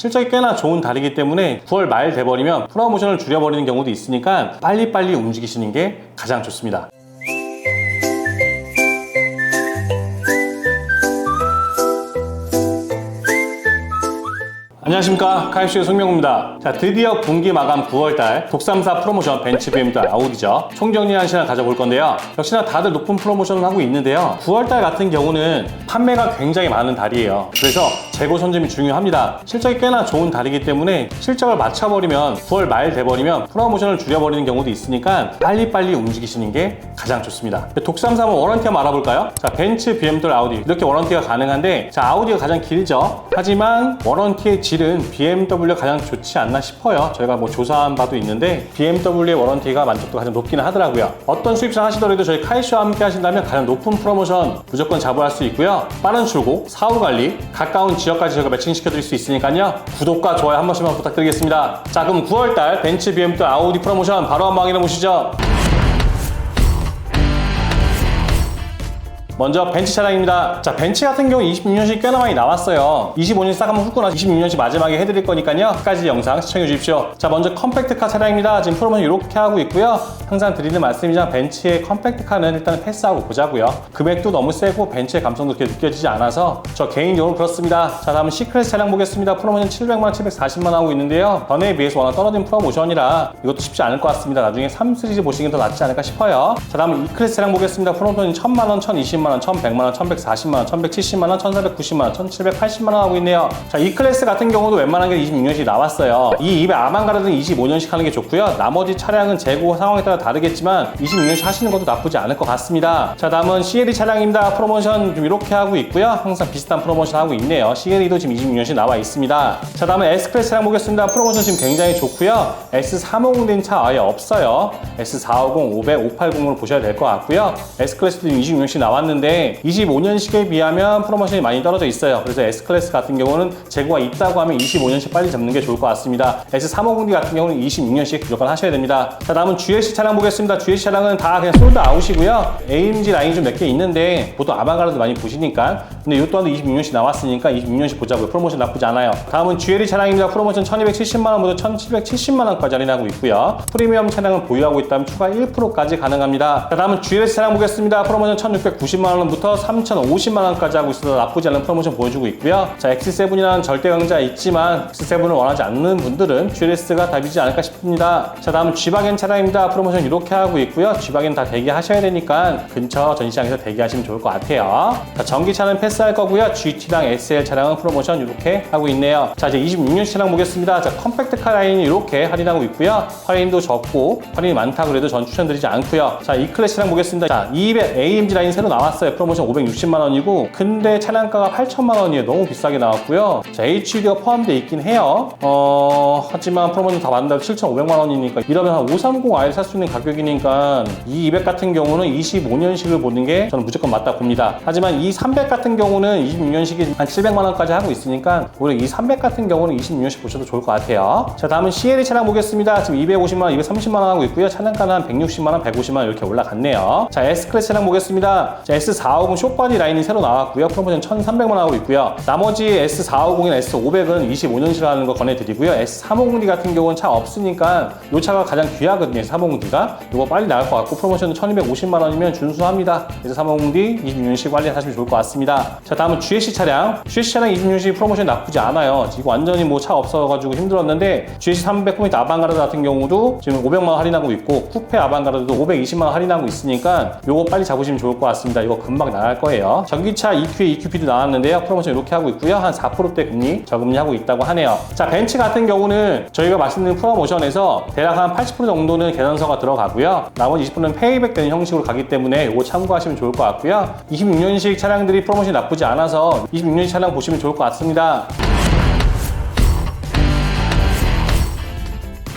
실적이 꽤나 좋은 달이기 때문에 9월 말 돼버리면 프로모션을 줄여버리는 경우도 있으니까 빨리빨리 움직이시는 게 가장 좋습니다. 안녕하십니까. 카이쇼의 송명구입니다. 자 드디어 분기 마감 9월달 독삼사 프로모션 BMW 아우디죠. 총정리한 시간 가져볼 건데요. 역시나 다들 높은 프로모션을 하고 있는데요. 9월달 같은 경우는 판매가 굉장히 많은 달이에요. 그래서 재고 손점이 중요합니다 실적이 꽤나 좋은 달이기 때문에 실적을 맞춰버리면 9월 말 돼버리면 프로모션을 줄여버리는 경우도 있으니까 빨리빨리 움직이시는 게 가장 좋습니다 독삼사 한번 워런티 한번 알아볼까요? 자 벤츠 BMW 아우디 이렇게 워런티가 가능한데 자 아우디가 가장 길죠 하지만 워런티의 질은 BMW가 가장 좋지 않나 싶어요. 저희가 뭐 조사한 바도 있는데 BMW의 워런티가 만족도가 가장 높기는 하더라고요. 어떤 수입사 하시더라도 저희 카이쇼와 함께 하신다면 가장 높은 프로모션 무조건 자부할 수 있고요. 빠른 출고, 사후 관리, 가까운 지 역까지 저희가 매칭시켜 드릴 수 있으니까요. 구독과 좋아요 한 번씩만 부탁드리겠습니다. 자 그럼 9월달 벤츠 BMW 아우디 프로모션 바로 한번 확인해 보시죠. 먼저 벤츠 차량입니다. 자, 벤츠 같은 경우 26년식 꽤나 많이 나왔어요. 25년 싹 한번 훑고 나서 26년식 마지막에 해드릴 거니까요. 끝까지 영상 시청해 주십시오. 자, 먼저 컴팩트카 차량입니다. 지금 프로모션 이렇게 하고 있고요. 항상 드리는 말씀이지만 벤츠의 컴팩트카는 일단 패스하고 보자고요. 금액도 너무 세고 벤츠의 감성도 그렇게 느껴지지 않아서 저 개인적으로 그렇습니다. 자, 다음은 시크릿 차량 보겠습니다. 프로모션 700만, 740만 하고 있는데요. 전에 비해서 워낙 떨어진 프로모션이라 이것도 쉽지 않을 것 같습니다. 나중에 3 시리즈 보시는 게더 낫지 않을까 싶어요. 자, 다음은 이클래스 차량 보겠습니다. 프로모션 1000만 원, 1020만 1000만 원, 1100만 원, 1140만 원, 1170만 원, 1490만 원, 1780만 원 하고 있네요. 자, 이 클래스 같은 경우도 웬만한 게 26년씩 나왔어요. 이 입에 아방가르드는 25년씩 하는 게 좋고요. 나머지 차량은 재고 상황에 따라 다르겠지만 26년씩 하시는 것도 나쁘지 않을 것 같습니다. 자, 다음은 CLE 차량입니다. 프로모션 좀 이렇게 하고 있고요. 항상 비슷한 프로모션 하고 있네요. CLE도 지금 26년씩 나와 있습니다. 자, 다음은 S클래스 차량 보겠습니다. 프로모션 지금 굉장히 좋고요. S350 된 차 아예 없어요. S450, 500, 580으로 보셔야 될 것 같고요. S클래스도 26년씩 나왔는데 25년식에 비하면 프로모션이 많이 떨어져 있어요. 그래서 S클래스 같은 경우는 재고가 있다고 하면 25년씩 빨리 잡는 게 좋을 것 같습니다. S350D 같은 경우는 26년씩 무조건 하셔야 됩니다. 자, 다음은 GLC 차량 보겠습니다. GLC 차량은 다 그냥 솔드 아웃이고요. AMG 라인 좀몇 개 있는데 보통 아방가르드 많이 보시니까 근데 이 또한도 26년씩 나왔으니까 26년씩 보자고요. 프로모션 나쁘지 않아요. 다음은 GLE 차량입니다. 프로모션 1270만 원부터 1770만 원까지 할인하고 있고요. 프리미엄 차량을 보유하고 있다면 추가 1%까지 가능합니다. 자, 다음은 GLS 차량 보겠습니다. 프로모션 1690만 원 부터 3050만 원까지 하고 있어서 나쁘지 않은 프로모션 보여주고 있고요. 자, X7이라는 절대 강자 있지만 X7을 원하지 않는 분들은 GLS가 답이지 않을까 싶습니다. 자, 다음은 G바겐 차량입니다. 프로모션 이렇게 하고 있고요. G바겐 다 대기하셔야 되니까 근처 전시장에서 대기하시면 좋을 것 같아요. 자, 전기차는 패스할 거고요. GT랑 SL 차량은 프로모션 이렇게 하고 있네요. 자, 이제 26년 차량 보겠습니다. 자, 컴팩트카 라인이 이렇게 할인하고 있고요. 할인도 적고 할인이 많다 그래도 전 추천드리지 않고요. 자, 이 클래스 차량 보겠습니다. 자, 200 AMG 라인 새로 나왔 어요. 프로모션 560만 원이고 근데 차량가가 8천만 원이에요. 너무 비싸게 나왔고요. 자, HUD가 포함되어 있긴 해요. 어, 하지만 프로모션 다 받는다고 7,500만 원이니까 이러면 한 530i 살 수 있는 가격이니까 이 200 같은 경우는 25년식을 보는 게 저는 무조건 맞다 봅니다. 하지만 이 300 같은 경우는 26년식이 한 700만 원까지 하고 있으니까 오히려 이 300 같은 경우는 26년식 보셔도 좋을 것 같아요. 자, 다음은 CLE 차량 보겠습니다. 지금 250만 원, 230만 원 하고 있고요. 차량가는 한 160만 원, 150만 원 이렇게 올라갔네요. 자, S클래스 차량 보겠습니다. 자, S450 쇼바디 라인이 새로 나왔고요. 프로모션 1,300만 원 하고 있고요. 나머지 S450이나 S500은 25년식 하는 거 권해드리고요. S350D 같은 경우는 차 없으니까 이 차가 가장 귀하거든요. S350D가. 이거 빨리 나갈 것 같고 프로모션은 1,250만 원이면 준수합니다. 그래서 350D 26년식 빨리 하시면 좋을 것 같습니다. 자, 다음은 GSC 차량. GSC 차량 26년식 프로모션 나쁘지 않아요. 지금 완전히 뭐 차 없어가지고 힘들었는데 GSC 300 포인트 아방가르드 같은 경우도 지금 500만 원 할인하고 있고 쿠페 아방가르드도 520만 원 할인하고 있으니까 요거 빨리 잡으시면 좋을 것 같습니다. 이거 금방 나갈 거예요. 전기차 EQ에 EQP도 나왔는데요. 프로모션 이렇게 하고 있고요. 한 4%대 금리 저금리 하고 있다고 하네요. 자, 벤츠 같은 경우는 저희가 말씀드린 프로모션에서 대략 한 80% 정도는 계산서가 들어가고요. 나머지 20%는 페이백 되는 형식으로 가기 때문에 이거 참고하시면 좋을 것 같고요. 26년식 차량들이 프로모션이 나쁘지 않아서 26년식 차량 보시면 좋을 것 같습니다.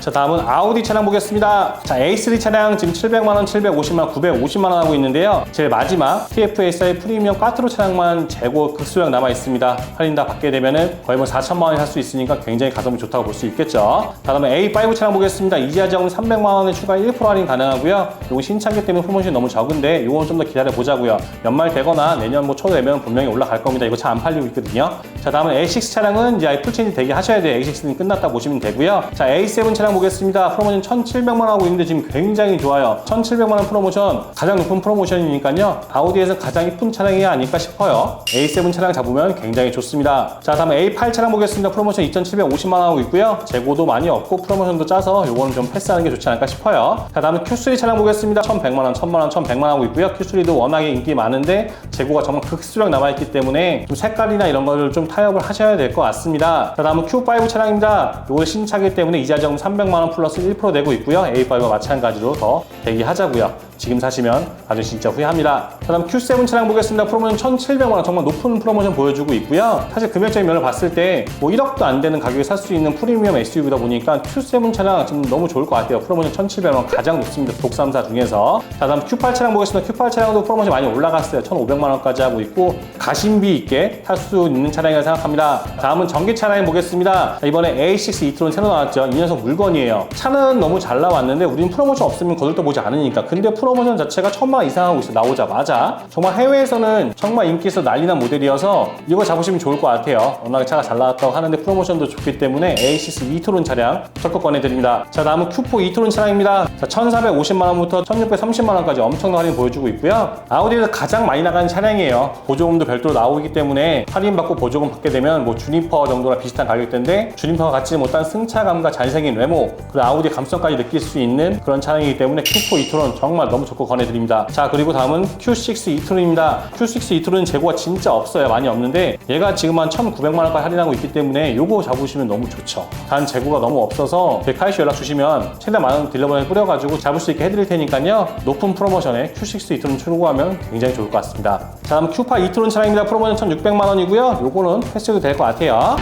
자 다음은 아우디 차량 보겠습니다. 자 A3 차량 지금 700만원, 750만원, 950만원 하고 있는데요. 제일 마지막 TFSI 프리미엄 까트로 차량만 재고 극소량 남아 있습니다. 할인 다 받게 되면은 거의 뭐 4천만원에 살 수 있으니까 굉장히 가성비 좋다고 볼 수 있겠죠. 자 다음에 A5 차량 보겠습니다. 이지아 지역은 300만원에 추가 1% 할인 가능하고요. 요거 신차기 때문에 프로모션이 너무 적은데 요건 좀 더 기다려 보자고요. 연말 되거나 내년 뭐초 되면 분명히 올라갈 겁니다. 이거 차 안 팔리고 있거든요. 자 다음은 A6 차량은 이제 풀체인지 대기 하셔야 돼요. A6는 끝났다 보시면 되고요. 자 A7 차량 보겠습니다. 프로모션 1,700만 원 하고 있는데 지금 굉장히 좋아요. 1,700만 원 프로모션 가장 높은 프로모션이니까요. 아우디에서 가장 이쁜 차량이 아닐까 싶어요. A7 차량 잡으면 굉장히 좋습니다. 자 다음 A8 차량 보겠습니다. 프로모션 2,750만 원 하고 있고요. 재고도 많이 없고 프로모션도 짜서 요거는 좀 패스하는 게 좋지 않을까 싶어요. 자 다음은 Q3 차량 보겠습니다. 1,100만 원, 1,000만 원, 1,100만 원 하고 있고요. Q3도 워낙에 인기 많은데 재고가 정말 극수량 남아있기 때문에 좀 색깔이나 이런 거를 좀 타협을 하셔야 될 것 같습니다. 자, 다음은 Q5 차량입니다. 이거 신차기 때문에 이자정 300만 원 플러스 1% 내고 있고요. A5와 마찬가지로 더 대기하자고요. 지금 사시면 아주 진짜 후회합니다. 자, 다음 Q7 차량 보겠습니다. 프로모션 1,700만 원 정말 높은 프로모션 보여주고 있고요. 사실 금액적인 면을 봤을 때 뭐 1억도 안 되는 가격에 살 수 있는 프리미엄 SUV다 보니까 Q7 차량 지금 너무 좋을 것 같아요. 프로모션 1,700만 원 가장 높습니다. 독삼사 중에서. 자, 다음 Q8 차량 보겠습니다. Q8 차량도 프로모션 많이 올라갔어요. 1,500만 원까지 하고 있고 가심비 있게 탈 수 있는 차량이라고 생각합니다. 다음은 전기 차량 보겠습니다. 자, 이번에 A6 e-tron 새로 나왔죠. 이 녀석 물건 이에요. 차는 너무 잘 나왔는데 우리는 프로모션 없으면 거들떠 보지 않으니까. 근데 프로모션 자체가 천만 이상 하고 있어 나오자마자 정말 해외에서는 정말 인기 있어 난리난 모델이어서 이거 잡으시면 좋을 것 같아요. 워낙에 차가 잘 나왔다고 하는데 프로모션도 좋기 때문에 A6 e-tron 차량 적극 권해드립니다. 자 다음은 Q4 e-tron 차량입니다. 자 1,450만 원부터 1,630만 원까지 엄청난 할인 보여주고 있고요. 아우디에서 가장 많이 나가는 차량이에요. 보조금도 별도로 나오기 때문에 할인 받고 보조금 받게 되면 뭐 주니퍼 정도랑 비슷한 가격대인데 주니퍼가 갖지 못한 승차감과 잘생긴 외모 그리고 아우디 감성까지 느낄 수 있는 그런 차량이기 때문에 Q4 e-tron 정말 너무 적극 권해드립니다. 자 그리고 다음은 Q6 e-tron입니다. Q6 e-tron은 재고가 진짜 없어요. 많이 없는데 얘가 지금 한 1,900만 원까지 할인하고 있기 때문에 요거 잡으시면 너무 좋죠. 단 재고가 너무 없어서 제 카이시 연락 주시면 최대한 많은 딜러번에 뿌려가지고 잡을 수 있게 해드릴 테니까요. 높은 프로모션에 Q6 e-tron 출고하면 굉장히 좋을 것 같습니다. 자 다음 Q8 e-tron 차량입니다. 프로모션 1,600만 원이고요. 요거는 패스도 될 것 같아요.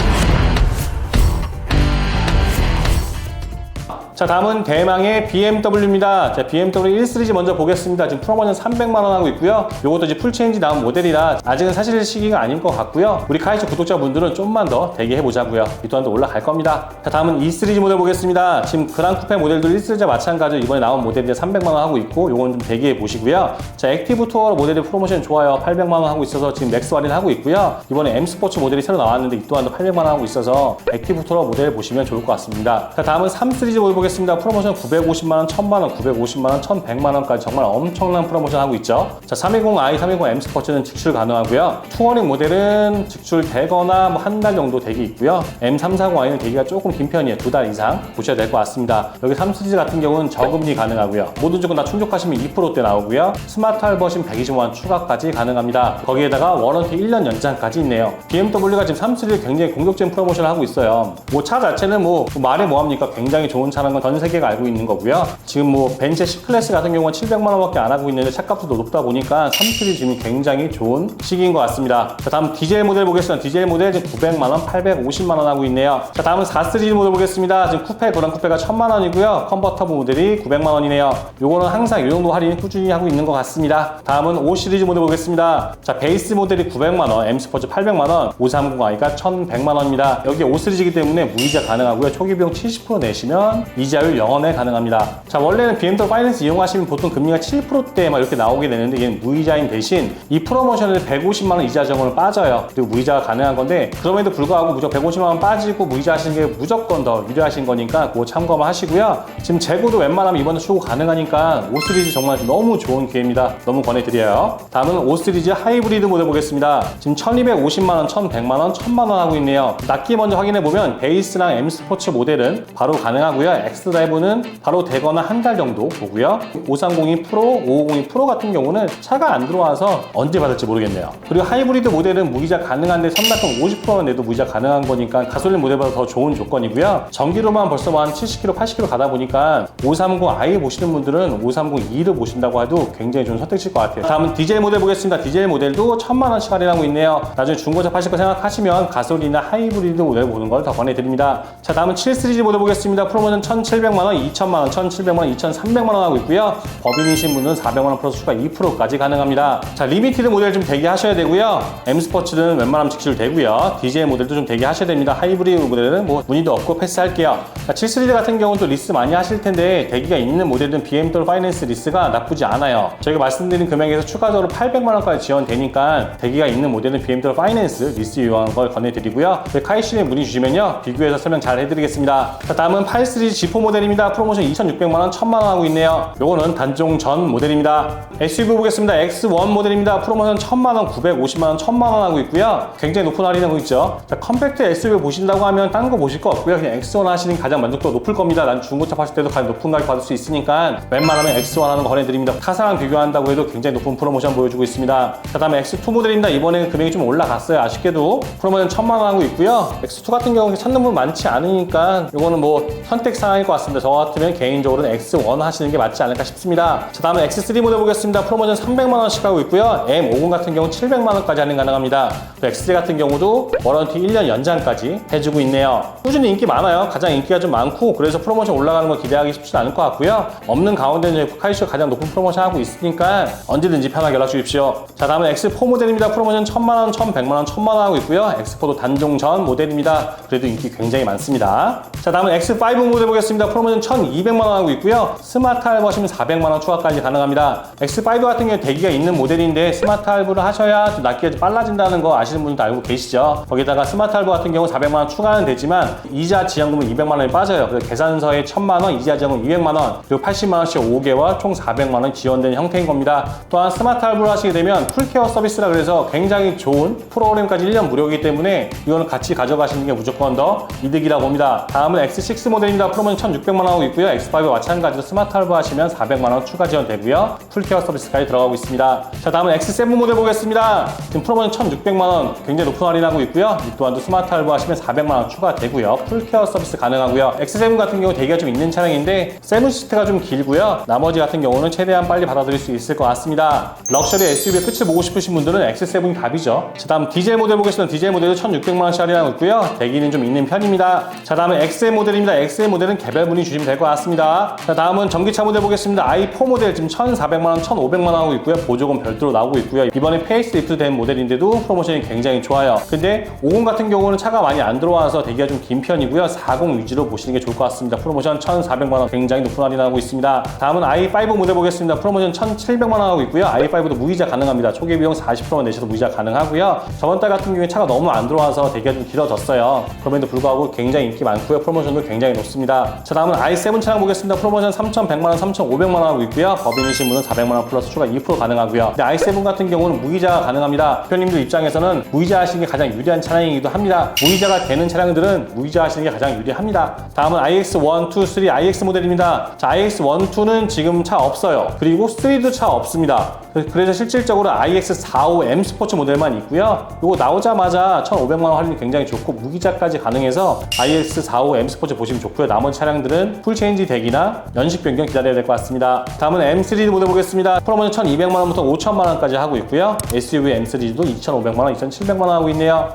자 다음은 대망의 BMW입니다. 자 BMW 1 시리즈 먼저 보겠습니다. 지금 프로모션 300만 원 하고 있고요. 이것도 이제 풀체인지 나온 모델이라 아직은 사실 시기가 아닌 것 같고요. 우리 카이스 구독자분들은 좀만 더 대기해 보자고요. 이 또한도 올라갈 겁니다. 자 다음은 2 시리즈 모델 보겠습니다. 지금 그랑 쿠페 모델도 1 시리즈와 마찬가지로 이번에 나온 모델이 300만 원 하고 있고 이건 좀 대기해 보시고요. 자 액티브 투어 모델의 프로모션 좋아요. 800만 원 하고 있어서 지금 맥스 할인 하고 있고요. 이번에 M 스포츠 모델이 새로 나왔는데 이 또한도 800만 원 하고 있어서 액티브 투어 모델 보시면 좋을 것 같습니다. 자 다음은 3 시리즈 모델 보겠습니다. 보겠습니다. 프로모션 950만원, 1000만원, 950만원, 1100만원까지 정말 엄청난 프로모션 하고 있죠. 자, 320i, 320m 스포츠는 직출 가능하고요. 투어링 모델은 직출되거나 뭐 한 달 정도 대기 있고요. M340i는 대기가 조금 긴 편이에요. 두 달 이상 보셔야 될 것 같습니다. 여기 3시리즈 같은 경우는 저금리 가능하고요. 모든 조건 다 충족하시면 2%대 나오고요. 스마트 할버신 120만 추가까지 가능합니다. 거기에다가 워런티 1년 연장까지 있네요. BMW가 지금 3시리즈 굉장히 공격적인 프로모션을 하고 있어요. 뭐 차 자체는 뭐 말해 뭐합니까? 굉장히 좋은 차라는 건 전 세계가 알고 있는 거고요. 지금 뭐 벤츠 C클래스 같은 경우는 700만 원밖에 안 하고 있는데 차값도 높다 보니까 3시리즈 지금 굉장히 좋은 시기인 것 같습니다. 자, 다음 디젤 모델 보겠습니다. 디젤 모델 지금 900만 원, 850만 원 하고 있네요. 자, 다음은 4 시리즈 모델 보겠습니다. 지금 쿠페, 도란 쿠페가 1000만 원이고요. 컨버터블 모델이 900만 원이네요. 요거는 항상 이 정도 할인 꾸준히 하고 있는 것 같습니다. 다음은 5 시리즈 모델 보겠습니다. 자, 베이스 모델이 900만 원, M 스포츠 800만 원, 530i가 1100만 원입니다. 여기 5 시리즈이기 때문에 무이자 가능하고요. 초기 비용 70% 내시면 이자율 0원에 가능합니다. 자, 원래는 BMW 파이낸스 이용하시면 보통 금리가 7%대 막 이렇게 나오게 되는데 얘는 무이자인 대신 이 프로모션을 150만 원 이자 적용을 빠져요. 그리고 무이자가 가능한 건데 그럼에도 불구하고 무조건 150만 원 빠지고 무이자 하시는 게 무조건 더 유리하신 거니까 그거 참고만 하시고요. 지금 재고도 웬만하면 이번에 출고 가능하니까 5 시리즈 정말 너무 좋은 기회입니다. 너무 권해드려요. 다음은 5 시리즈 하이브리드 모델 보겠습니다. 지금 1250만 원, 1100만 원, 1000만 원 하고 있네요. 납기 먼저 확인해 보면 베이스랑 M 스포츠 모델은 바로 가능하고요. 엑스 드라이브는 바로 되거나 한 달 정도 보고요. 530이 프로, 550이 프로 같은 경우는 차가 안 들어와서 언제 받을지 모르겠네요. 그리고 하이브리드 모델은 무이자 가능한데 선납금 50%만 내도 무이자 가능한 거니까 가솔린 모델보다 더 좋은 조건이고요. 전기로만 벌써 뭐한 70km, 80km 가다 보니까 530i 보시는 분들은 530e를 보신다고 해도 굉장히 좋은 선택지일 것 같아요. 다음은 디젤 모델 보겠습니다. 디젤 모델도 1000만 원씩 할인하고 있네요. 나중에 중고차 파실 거 생각하시면 가솔린이나 하이브리드 모델 보는 걸 더 권해드립니다. 자, 다음은 7 시리즈 모델 보겠습니다. 프로모션 1,700만 원, 2천만 원, 1,700만 원, 2,300만 원 하고 있고요. 법인이신 분은 400만 원 플러스 추가 2%까지 가능합니다. 자, 리미티드 모델 좀 대기하셔야 되고요. M 스포츠는 웬만하면 직출 되고요. DJI 모델도 좀 대기하셔야 됩니다. 하이브리드 모델은 뭐 문의도 없고 패스할게요. 자, 7시리즈 같은 경우는 또 리스 많이 하실 텐데 대기가 있는 모델은 BMW 파이낸스 리스가 나쁘지 않아요. 저희가 말씀드린 금액에서 추가적으로 800만 원까지 지원되니까 대기가 있는 모델은 BMW 파이낸스 리스 유용한 걸 권해드리고요. 저희 카이시에 문의 주시면요. 비교해서 설명 잘 해드리겠습니다. 자, 다음은 8 시리즈 G4 모델입니다. 프로모션 2,600만 원, 1,000만 원 하고 있네요. 요거는 단종 전 모델입니다. SUV 보겠습니다. X1 모델입니다. 프로모션 1,000만 원, 950만 원, 1,000만 원 하고 있고요. 굉장히 높은 할인하고 있죠. 자, 컴팩트 SUV 보신다고 하면 딴거 보실 거 없고요. 그냥 X1 하시는 게 가장 만족도가 높을 겁니다. 난 중고차 파실 때도 가장 높은 가격 받을 수 있으니까 웬만하면 X1 하는 거 권해드립니다. 타사랑 비교한다고 해도 굉장히 높은 프로모션 보여주고 있습니다. 자, 다음에 X2 모델입니다. 이번에는 금액이 좀 올라갔어요. 아쉽게도 프로모션 1,000만 원 하고 있고요. X2 같은 경우는 찾는 분 많지 않으니까 이거는 뭐 선택 사항일 것 같습니다. 저 같으면 개인적으로는 X1 하시는 게 맞지 않을까 싶습니다. 자, 다음에 X3 모델 보겠습니다. 프로모션 300만 원씩 하고 있고요. M50 같은 경우 700만 원까지 할인 가능합니다. 또 X3 같은 경우도 워런티 1년 연장까지 해주고 있네요. 꾸준히 인기 많아요. 가장 인기가 좀 많고 그래서 프로모션 올라가는 거 기대하기 쉽지 않을 것 같고요. 없는 가운데는 카이쇼 가장 높은 프로모션 하고 있으니까 언제든지 편하게 연락 주십시오. 자, 다음은 X4 모델입니다. 프로모션 1000만 원, 1100만 원, 1000만 원 하고 있고요. X4도 단종 전 모델입니다. 그래도 인기 굉장히 많습니다. 자, 다음은 X5 모델 보겠습니다. 프로모션 1200만 원 하고 있고요. 스마트 할부 하시면 400만 원 추가까지 가능합니다. X5 같은 경우에 대기가 있는 모델인데 스마트 할부를 하셔야 좀 납기가 좀 빨라진다는 거 아시는 분들도 알고 계시죠? 거기다가 스마트 할부 같은 경우 400만 원 추가는 되지만 이자 지원금은 200만 원이 빠져요. 그래서 계산서에 1000만 원, 이자 지원금 200만 원, 그리고 80만 원씩 5개월 총 400만 원 지원되는 형태인 겁니다. 또한 스마트 할부를 하시게 되면 풀케어 서비스라 그래서 굉장히 좋은 프로그램까지 1년 무료이기 때문에 이거는 같이 가져가시는 게 무조건 더 이득이라고 봅니다. 다음은 X6 모델입니다. 프로모션 1600만 원 하고 있고요. X5와 마찬가지로 스마트 할부 하시면 400만 원 추가 지원되고요. 풀케어 서비스까지 들어가고 있습니다. 자, 다음은 X7 모델 보겠습니다. 지금 프로모션 1600만 원 굉장히 높은 할인하고 있고요. 이 또한도 스마트 할부 하시면 400만 원 추가되고요. 풀케어 서비스 가능하고요. X7 같은 경우 대기가 좀 있는 차량인데 세븐 시트가 좀 길고요. 나머지 같은 경우는 최대한 빨리 받아들일 수 있을 것 같습니다. 럭셔리 SUV의 끝을 보고 싶으신 분들은 X7이 답이죠. 자, 다음 디젤 모델 보겠습니다. 디젤 모델도 1600만 원씩 할인하고 있고요. 대기는 좀 있는 편입니다. 자, 다음은 XM 모델입니다. XM 모델은 개별 문의 주시면 될 것 같습니다. 자, 다음은 전기차 모델 보겠습니다. i4 모델 지금 1,400만 원, 1,500만 원 하고 있고요. 보조금 별도로 나오고 있고요. 이번에 페이스리프트 된 모델인데도 프로모션이 굉장히 좋아요. 근데 50 같은 경우는 차가 많이 안 들어와서 대기가 좀 긴 편이고요. 40 위주로 보시는 게 좋을 것 같습니다. 프로모션 1,400만 원 굉장히 높은 할인하고 있습니다. 다음은 i5 모델 보겠습니다. 프로모션 1,700만 원 하고 있고요. i5도 무이자 가능합니다. 초기 비용 40%만 내셔도 무이자 가능하고요. 저번 달 같은 경우에 차가 너무 안 들어와서 대기가 좀 길어졌어요. 그럼에도 불구하고 굉장히 인기 많고요. 프로모션도 굉장히 높습니다. 자, 다음은 i7 차량 보겠습니다. 프로모션 3,100만 원, 3,500만 원 하고 있고요. 법인이신 분은 400만 원 플러스 추가 2% 가능하고요. 근데 i7 같은 경우는 무이자가 가능합니다. 대표님들 입장에서는 무이자 하시는 게 가장 유리한 차량이기도 합니다. 무이자가 되는 차량들은 무이자 하시는 게 가장 유리합니다. 다음은 iX1, 2, 3 iX 모델입니다. 자, iX1, 2는 지금 차 없어요. 그리고 3도 차 없습니다. 그래서 실질적으로 iX45 M 스포츠 모델만 있고요. 이거 나오자마자 1,500만 원 할인이 굉장히 좋고 무기자까지 가능해서 iX45 M 스포츠 보시면 좋고요. 나머지 차 량들은 풀체인지 대기나 연식 변경 기다려야 될 것 같습니다. 다음은 M3 모델 보겠습니다. 프로모션 1,200만 원부터 5,000만 원까지 하고 있고요. SUV M3도 2,500만 원, 2,700만 원 하고 있네요.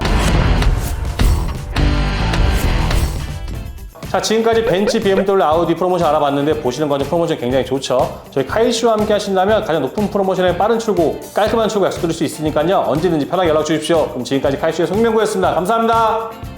자 지금까지 벤츠, BMW, 아우디 프로모션 알아봤는데 보시는 거는 프로모션 굉장히 좋죠. 저희 카이슈와 함께 하신다면 가장 높은 프로모션에 빠른 출고, 깔끔한 출고 약속드릴 수 있으니까요. 언제든지 편하게 연락 주십시오. 그럼 지금까지 카이슈의 송명구였습니다. 감사합니다.